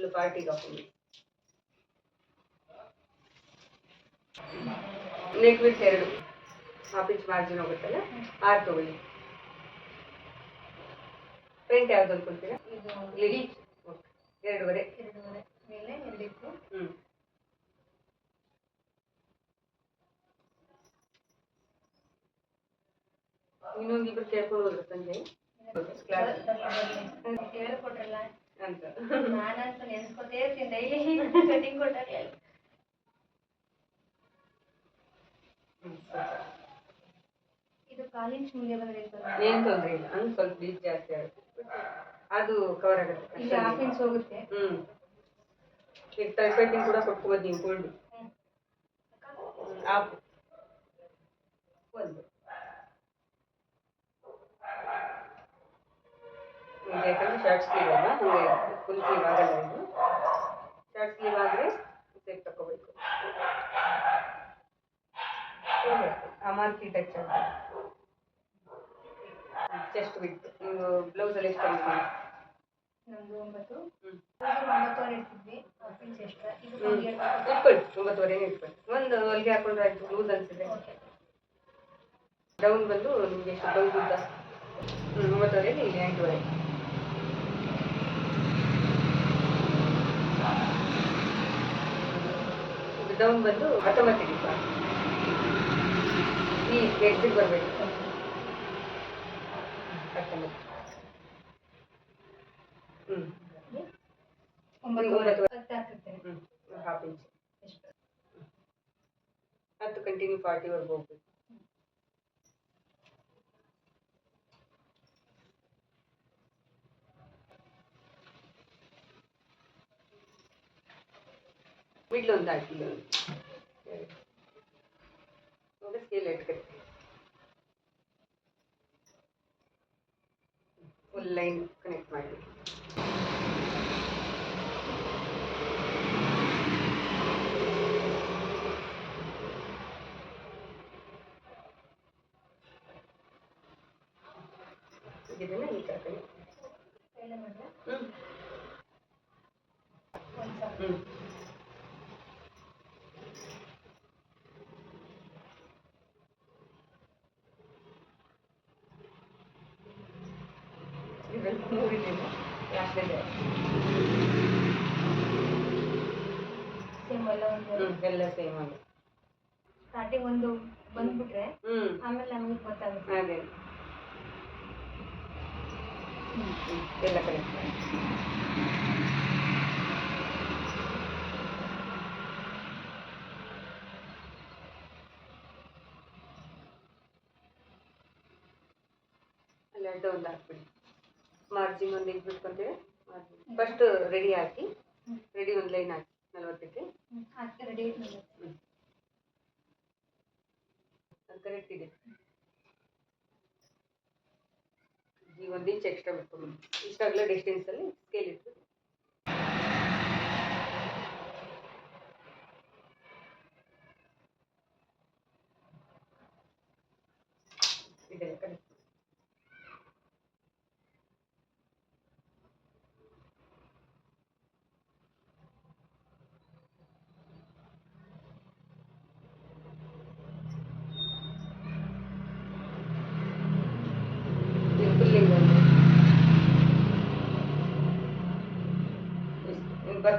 Full ಪಾರ್ಟಿಗೆ ಹಾಕೊಂಡು neck ಬಿಟ್ಟು ಎರಡು ಹಾಫ್ ಇಂಚ್ ಮಾರ್ಜಿನ್ ಹೋಗುತ್ತಲ್ಲ ಆರು ತಗೊಳ್ಳಿ ಫ್ರಂಟ್ ಯಾವ್ದು ಅನ್ಕೊಳ್ತೀರಾ ಇದು ಲಿಡಿ ಎರಡೂವರೆ ಎರಡೂವರೆ ಮೇಲೆ ಎರಡಿತ್ತು ಹ್ಞೂ ಇನ್ನೊಂದಿಬ್ರು ಕೇಳ್ಕೊಂಡು ಹೋದ್ರು ಸಂಜೆ ಕ್ಲಾಸ್ ಹೇಳ್ಕೊಟ್ರಲ್ಲ ಅಂತ ನಾನಂತೂ ನೆನ್ಸ್ಕೊತೇ ಇರ್ತೀನಿ ಡೈಲಿ ಕಟಿಂಗ್ ಕೊಟ್ಟಾಗ್ಲಿಲ್ಲ ಹ್ಮ್, ಸ್ವಲ್ಪ. ಇದು ಕಾಲಿನ ಮುಂದೆ ಬಂದಿತ್ತು ಏನ್ ತೊಂದ್ರೆ ಇಲ್ಲ ಹಂಗ್ ಸ್ವಲ್ಪ ಬ್ಲೀಚ್ ಜಾಸ್ತಿ ಆಗುತ್ತೆ ಅದು ಕವರ್ ಆಗುತ್ತೆ ಇಲ್ಲಿ ಹಾಫ್ ಇಂಚ್ ಹೋಗುತ್ತೆ ಹ್ಮ್ ಈಗ ಟೈಫಾಯ್ಡಿಂಗ್ ಕೂಡ ಕೊಟ್ಕೋಬೋದು ನೀವು ಗೋಲ್ಡ್ ಆಫ್ ಒಂದು ಈಗ ಯಾಕಂದ್ರೆ ಶಾರ್ಟ್ ಸ್ಲೀವ್ ಅಲ್ಲ ನಮಗೆ ಫುಲ್ ಸ್ಲೀವ್ ಆಗಲ್ಲ ಇದು. ಶಾರ್ಟ್ ಸ್ಲೀವ್ ಆದರೆ ಸೇಫ್ ತಗೋಬೇಕು. ಆ ಮಾರ್ಕಿ ಟಚ್ ಅಂತ ಚೆಸ್ಟ್ ಬಿಟ್ಟು ನೀವು ಬ್ಲೌಸಲ್ಲಿ ಎಷ್ಟು ತಗೊಳ್ತೀವಿ ನಮ್ದು ಒಂಬತ್ತು. ಇದು ಒಂಬತ್ತುವರೆ ಇರ್ತಿದ್ವಿ. ಇದು ಇಟ್ಕೊಳ್ಳಿ. ಒಂಬತ್ತುವರೆನೇ ಇಟ್ಕೊಳ್ಳಿ. ಒಂದು ಹೊಲಿಗೆ ಹಾಕೊಂಡ್ರೆ ಆಯ್ತು. ಲೂಸ್ ಅನ್ಸಿದೆ ಡೌನ್ ಬಂದು ನಿಮಗೆ ಎಷ್ಟು ಬ್ಲೌಸ್ ಉದ್ದ ಹ್ಞೂ ಒಂಬತ್ತುವರೆಗೆ ಇಲ್ಲಿ ಎಂಟುವರೆ. ಡೌನ್ ಬಂದು ಹತ್ತೊಂಬತ್ತಿಗೆ ಸರ್ ಈ ಎಕ್ಸಿಟ್ ಬರಬೇಕು ಹತ್ತೊಂಬತ್ತು ಹ್ಞೂ ಒಂಬತ್ತು ಒಂಬತ್ತು. ಹತ್ತು ಹಾಕಿರ್ತೇನೆ ಹ್ಞೂ ಹಾಫ್ ಇಂಚ್ ಎಷ್ಟು ಹತ್ತು ಕಂಟಿನ್ಯೂ ಫಾರ್ಟಿವರೆಗೆ ಹೋಗ್ಬೇಕು ಮಿಡ್ಲ್ ಒಂದು ಹಾಕಿ ಒಂದು ಇವಾಗ ಸ್ಕೇಲ್ ಇಟ್ಕೊಳ್ತೀವಿ ಫುಲ್ ಲೈನ್ ಕನೆಕ್ಟ್ ಮಾಡಿ ಇದನ್ನ ಈ ಥರ ಕನೆಕ್ಟ್ ಎಲ್ಲ ಮಾಡ್ಲಾ ಹ್ಞೂ ಒಂದು ಸಾವಿರ ಹ್ಞೂ ಇದ್ರಲ್ಲಿ ಮೂರಿಲ್ಲ ಲಾಸ್ಟಲ್ಲಿ ಸೇಮ್ ಎಲ್ಲ ಒಂದು ಹ್ಞೂ ಎಲ್ಲ ಸೇಮ್ ಆಗಿ ಸ್ಟಾರ್ಟಿಂಗ್ ಒಂದು ಬಂದ್ಬಿಟ್ರೆ ಹ್ಞೂ ಆಮೇಲೆ ನಮಗೆ ಗೊತ್ತಾಗುತ್ತೆ ಅದೇ ಹ್ಞೂ ಎಲ್ಲ ಕರೆಕ್ಟ್ ಮಾಡಿ ಅಲ್ಲಿ ಅಡ್ಡ ಒಂದು ಹಾಕ್ಬಿಡಿ. ಮಾರ್ಜಿನ್ ಒಂದು ಇದು ಬಿಟ್ಕೊಂತೀವಿ ಮಾರ್ಜಿನ್. ಫಸ್ಟ್ ರೆಡಿ ಹಾಕಿ ರೆಡಿ ಒಂದು ಲೈನ್ ಹಾಕಿ ನಲ್ವತ್ತಕ್ಕೆ. ಹ್ಮ್. ಹಾಕಿ ರೆಡಿ ಹ್ಞೂ ಅದು ಕರೆಕ್ಟ್ ಇದೆ. ಈ ಒಂದು ಇಂಚ್ ಎಕ್ಸ್ಟ್ರಾ ಬಿಟ್ಕೊಂಡು ಇಷ್ಟಾಗಲೇ ಡಿಸ್ಟೆನ್ಸಲ್ಲಿ ಸ್ಕೇಲ್ ಇಟ್ಟು ಇದೆಲ್ಲ ಕರೆಕ್ಟ್ ಇದು ಫುಲ್ಲಿಂಗ್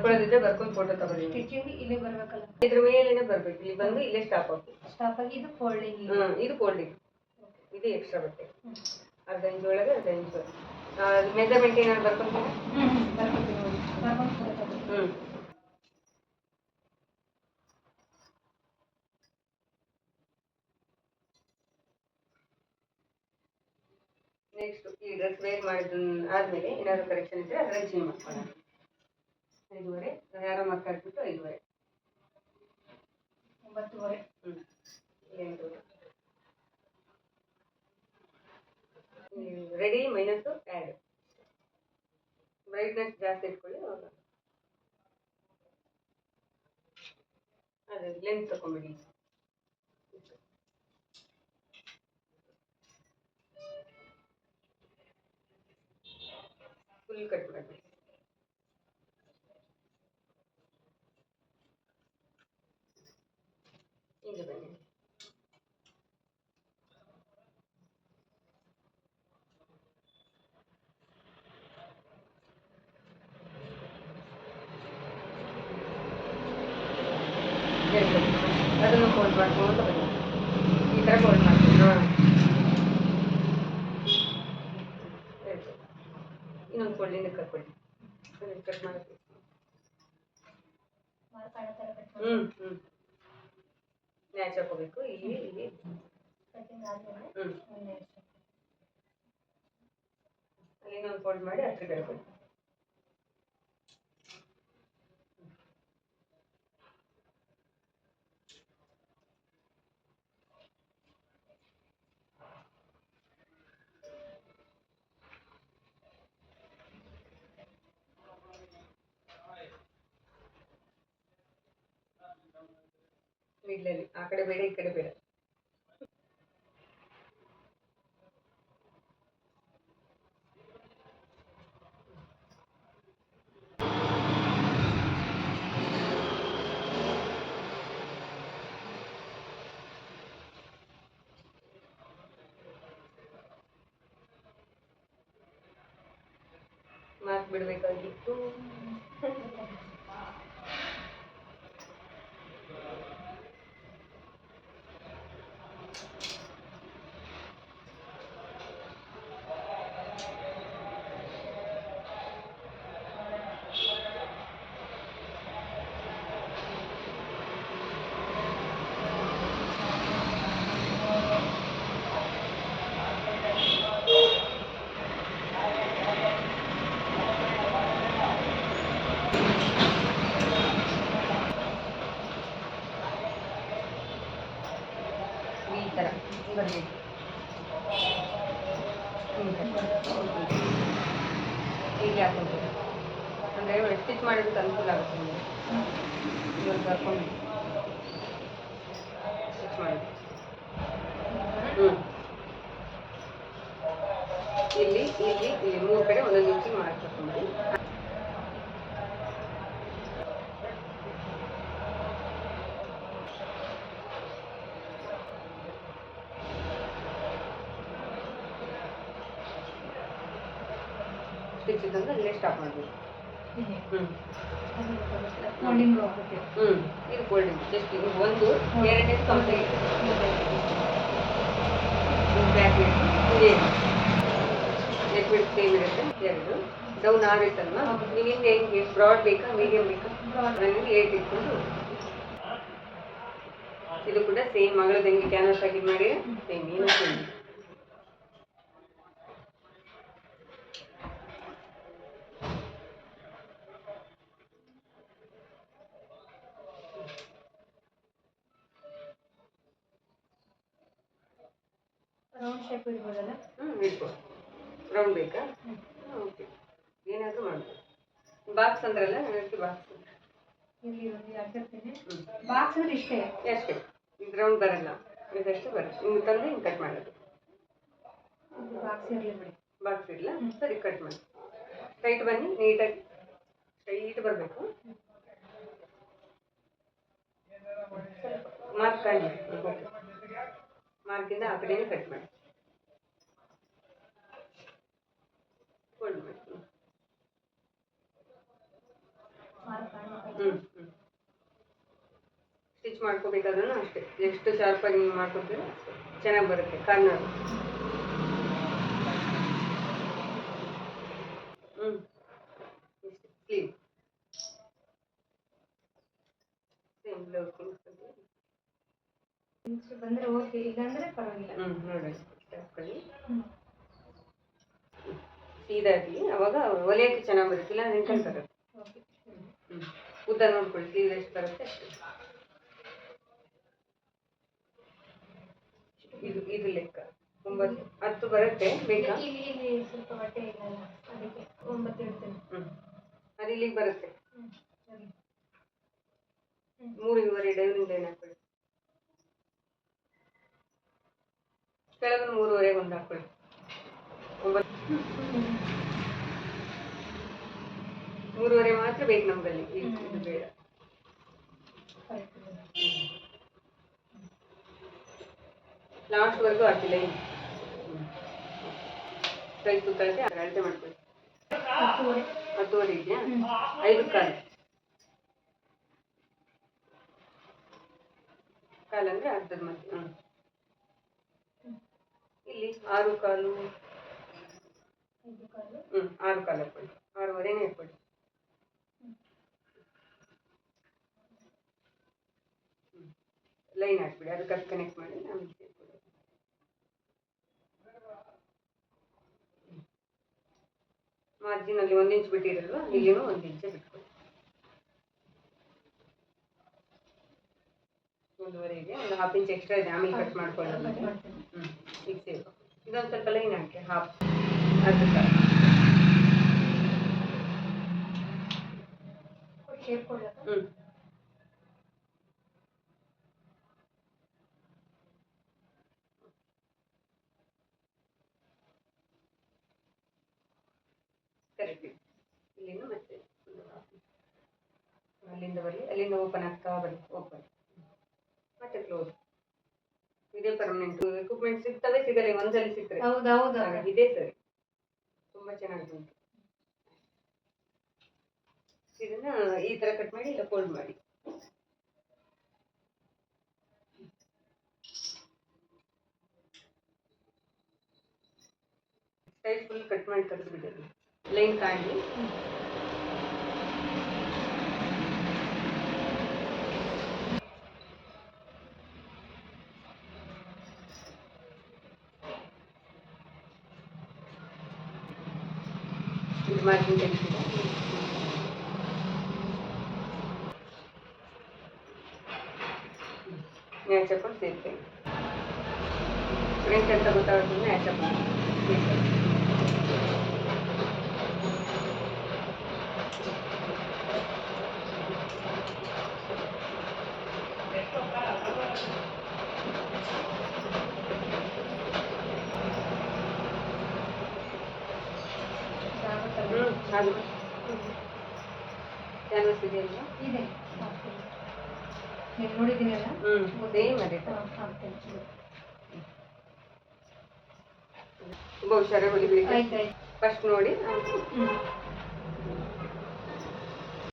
ಬರ್ಕೊಳ್ಳೋದಿದ್ರೆ ಬರ್ಕೊಂಡು ಫೋಟೋ ತಗೊಳ್ಳಿ. ಸ್ಟಿಚಿಂಗ್ ಇಲ್ಲಿ ಬರ್ಬೇಕಲ್ಲ. ಇದ್ರ ಮೇಲೇನೆ ಬರ್ಬೇಕು. ಇಲ್ಲಿ ಬಂದು ಇಲ್ಲೇ ಸ್ಟಾಪ್ ಆಗಿ ಸ್ಟಾಪ್ ಆಗಿ ಇದು ಫೋಲ್ಡಿಂಗ್ ಹ್ಮ್ ಇದು ಫೋಲ್ಡಿಂಗ್ ಇದು ಎಕ್ಸ್ಟ್ರಾ ಬಟ್ಟೆ. ಅರ್ಧ ಇಂಚ್ ಒಳಗೆ ಅರ್ಧ ಇಂಚ್ ಮೆಜರ್ಮೆಂಟ್ ಏನಾದ್ರು ಬರ್ಕೊಂಡು ಹ್ಮ್. ನೆಕ್ಸ್ಟ್ ಈ ಡ್ರೆಸ್ ವೇರ್ ಮಾಡಿದ ಆದ್ಮೇಲೆ ಏನಾದ್ರು ಕರೆಕ್ಷನ್ ಇದ್ರೆ ಅದ್ರಲ್ಲಿ ಚೇಂಜ್ ಮಾಡ್ಕೊಳ್ಳೋಣ. ಐದುವರೆ ಯಾರೋ ಮಾರ್ಕ್ ಹಾಕ್ಬಿಟ್ಟು ಐದುವರೆ. ಒಂಬತ್ತುವರೆ. ಹ್ಮ್. ಎಂಟೂವರೆ ರೆಡಿ ಮೈನಸ್ ಆ್ಯಡ್ ಬ್ರೈಟ್ನೆಸ್ ಜಾಸ್ತಿ ಇಟ್ಕೊಳ್ಳಿ ಅದೇ ಲೆನ್ಸ್ ತಗೊಂಬಿಡಿ. ಫುಲ್ ಕಟ್ ಮಾಡಿ ಕರ್ಕೊಳ್ಳಿ ಕರ್ಕೊಂಡು ಕಟ್ ಮಾಡೋದು ಹ್ಮ್ ಹ್ಮ್. ಹ್ಞೂ ಹ್ಞೂ ಮ್ಯಾಚ್ ಹಾಕೋಬೇಕು ಇಲ್ಲಿ ಇಲ್ಲಿ. ಹ್ಞೂ ಮುಂದೆ ಒಂದು ಫೋಲ್ಡ್ ಮಾಡಿ ಹತ್ರ ಕಡೆ ಕೊಡಿ ಮಿಡ್ಲಲ್ಲಿ ಆ ಕಡೆ ಬೇಡ ಈ ಕಡೆ ಬೇಡ ಮಾರ್ಕ್ ಬಿಡಬೇಕಾಗಿತ್ತು ಥರ ಬರಬೇಕು ಹೀಗೆ ಹಾಕ್ಕೊಳ್ಬೇಕು ಅಂದರೆ ಸ್ಟಿಚ್ ಮಾಡೋದಕ್ಕೆ ಅನುಕೂಲ ಆಗುತ್ತೆ ನಿಮಗೆ. ಇವಾಗ ಹಾಕೊಂಡು ಸ್ಟಿಚ್ ಮಾಡಿ. ಹ್ಞೂ ಇಲ್ಲಿ ಇಲ್ಲಿ ಇಲ್ಲಿ ಮೂರು ಕಡೆ ಒಂದೊಂದು ಇಂಚಿಗೆ ಮಾರ್ಕ್ ಹಾಕೊಂಡ್ಬಿಡಿ ಸ್ಟಿಚ್ ಇದ್ದಂಗೆ ಅಲ್ಲೇ ಸ್ಟಾಪ್ ಮಾಡಬೇಕು ಹ್ಞೂ ಹ್ಞೂ ಇದು ಜಸ್ಟ್ ಇದು ಒಂದು ಎರಡನೇ ಕಂಪ್ಲೀಟ್ ಬ್ಯಾಕ್ ಸೇಮ್ ಇರುತ್ತೆ ಎರಡು. ಡೌನ್ ಆಗುತ್ತಲ್ವಾ ನೀವು ಹಿಂದೆ ಹೆಂಗೆ ಬ್ರಾಡ್ ಬೇಕಾ? ಮೀಡಿಯಂ ಬೇಕಾ? ನನಗೆ ಏಟ್ ಇಟ್ಕೊಂಡು. ಇದು ಕೂಡ ಸೇಮ್ ಮಗಳದ್ದು ಹೆಂಗೆ ಕ್ಯಾನ್ವಸ್ ಆಗಿ ಮಾಡಿ? ಸೇಮ್ ಏನು ಸೇಮ್ ಶೇಪ್ ಇಡ್ಬೋದಲ್ಲ ಹ್ಞೂ ರೌಂಡ್ ಬೇಕಾ? ಓಕೆ ಏನಾದರೂ ಮಾಡ್ಬೋದು. ಬಾಕ್ಸ್ ಅಂದ್ರಲ್ಲ ನನಗೆ ಬಾಕ್ಸ್ ಇಲ್ಲಿ ಒಂದು ಹಾಕಿರ್ತೀನಿ ಬಾಕ್ಸ್ ಅಂದ್ರೆ ಇಷ್ಟೇ? ಅಷ್ಟೇ. ಇದು ರೌಂಡ್ ಬರಲ್ಲ. ಇದಷ್ಟು ಬರುತ್ತೆ ಹಿಂಗೆ ತಂದು ಹಿಂಗೆ ಕಟ್ ಮಾಡೋದು. ಬಾಕ್ಸ್ ಇರಲಿ ಬಿಡಿ. ಬಾಕ್ಸ್ ಇಲ್ಲ ಸರಿ ಕಟ್ ಮಾಡಿ. ಸ್ಟ್ರೈಟ್ ಬನ್ನಿ ನೀಟಾಗಿ ಸ್ಟ್ರೈಟ್ ಬರಬೇಕು. ಮಾರ್ಕ್ ಮಾಡಿ ಮಾರ್ಕಿಂದ ಆ ಕಡೆನೇ ಕಟ್ ಮಾಡಿ. ಹ್ಞೂ ಸ್ಟಿಚ್ ಮಾಡ್ಕೋಬೇಕಾದ್ರೂ ಅಷ್ಟೇ. ಎಷ್ಟು ಶಾರ್ಪಾಗಿ ನೀವು ಮಾಡ್ಕೊತೀರೋ ಚೆನ್ನಾಗಿ ಬರುತ್ತೆ ಕಾರ್ನರ್ ಹ್ಞೂ ಕ್ಲೀನ್. ಸೇಮ್ ಬ್ಲೌಸ್ ಬಂದ್ರೆ ಓಕೆ ಇಲ್ಲಾಂದ್ರೆ ಪರವಾಗಿಲ್ಲ. ಹ್ಞೂ ನೋಡಿ ಹಾಕೊಳ್ಳಿ ಸೀದಾಗಿ ಅವಾಗ ಒಲೆಯಕ್ಕೆ ಚೆನ್ನಾಗಿ ಬರುತ್ತಿಲ್ಲ ಬರುತ್ತೆ ಹ್ಞೂ ಉದ್ದ ನೋಡ್ಕೊಳ್ಳಿ ಸೀದಾ ಎಷ್ಟು ಬರುತ್ತೆ ಇದು ಇದು ಲೆಕ್ಕ. ಒಂಬತ್ತು ಹತ್ತು ಬರುತ್ತೆ ಬೇಕಾ ಇಲ್ಲಿ ಇಲ್ಲಿ ಸ್ವಲ್ಪ ಅದಕ್ಕೆ ಒಂಬತ್ತು ಇಡ್ತೇನೆ ಅದು ಇಲ್ಲಿಗೆ ಬರುತ್ತೆ. ಸರಿ. ಮೂರುವರೆ ಡೈನಿಂಗ್ ಲೈನ್ ಹಾಕೊಳ್ಳಿ. ಕೆಳಗೆ ಮೂರುವರೆಗೆ ಒಂದು ಹಾಕೊಳ್ಳಿ. ಒಂಬತ್ತು. ಮೂರುವರೆ ಮಾತ್ರ ಬೇಕು ನಮ್ಮಲ್ಲಿ ಇದು ಬೇಡ. ಲಾಸ್ಟ್ವರೆಗೂ ಹಾಕಿಲ್ಲ ಇನ್ನು. ಕೈ ಸುತ್ತಳತೆ ಅಳತೆ ಮಾಡ್ಕೊಳ್ಳಿ. ಹತ್ತುವರೆ ಇದೆಯಾ. ಐದು ಕಾಲು. ಕಾಲು ಅಂದರೆ ಅರ್ಧದ ಹ್ಞೂ ಇಲ್ಲಿ ಆರು ಕಾಲು. ಹ್ಞೂ ಆರು ಕಾಲ ಆರುವರೆನೇ ಆರೂವರೆನೇ ಹಾಕೊಳ್ಳಿ ಲೈನ್ ಹಾಕ್ಬಿಡಿ ಅದಕ್ಕೆ ಅದು ಕನೆಕ್ಟ್ ಮಾಡಿ ನಾನು. ಮಾರ್ಜಿನಲ್ಲಿ ಒಂದು ಇಂಚ್ ಬಿಟ್ಟಿರಲ್ವಾ ಇಲ್ಲಿನೂ ಒಂದು ಇಂಚೆ ಬಿಟ್ಕೊಳ್ಳಿ ಒಂದೂವರೆ ಇದೆ ಒಂದು ಹಾಫ್ ಇಂಚ್ ಎಕ್ಸ್ಟ್ರಾ ಇದೆ ಆಮೇಲೆ ಕಟ್ ಮಾಡ್ಕೊಳ್ಳೋದು ಹ್ಞೂ ಈಗ ಸೇವ್ ಇದೊಂದು ಸ್ವಲ್ಪ ಲೈನ್ ಹಾಕಿ ಹಾಫ್ ಶೇಪ್ ಹ್ಞೂ ಕರೆಕ್ಟ್ ಇಲ್ಲಿಂದ ಮತ್ತೆ. ಅಲ್ಲಿಂದ ಬರಲಿ ಅಲ್ಲಿಂದ ಓಪನ್ ಆಗ್ತಾ ಓಪನ್ ಮತ್ತೆ ಕ್ಲೋಸ್ ಇದೇ ಪರ್ಮನೆಂಟ್ ಎಕ್ವಿಪ್ಮೆಂಟ್ ಸಿಗ್ತವೆ ಸಿಗಲ್ಲ ಒಂದ್ಸಲಿ ಸಿಗ್ತದೆ ಹೌದು ಹೌದು ಇದೇ ಸರಿ ತುಂಬಾ ಚೆನ್ನಾಗಿ ಉಂಟು ಇದನ್ನ ಈ ತರ ಕಟ್ ಮಾಡಿ ಇಲ್ಲ ಫೋಲ್ಡ್ ಮಾಡಿ. ಸೈಡ್ ಫುಲ್ ಕಟ್ ಮಾಡಿ ತೆಗೆದು ಬಿಡೋದು ಲೈನ್ ಕಾಣಲಿ गुड मॉर्निंग देखिए याच्या पण सेफ़ आहे फ्रेंड त्यांचा गोतावर याच्या पण ಇದೆಯಲ್ವಾ ಇದೆ ನೀನು ನೋಡಿದ್ದೀನಲ್ಲ ಹ್ಞೂ ಸೇಮ್ ಅದೇ. ತುಂಬ ಹುಷಾರಾಗಿ ಫಸ್ಟ್ ನೋಡಿ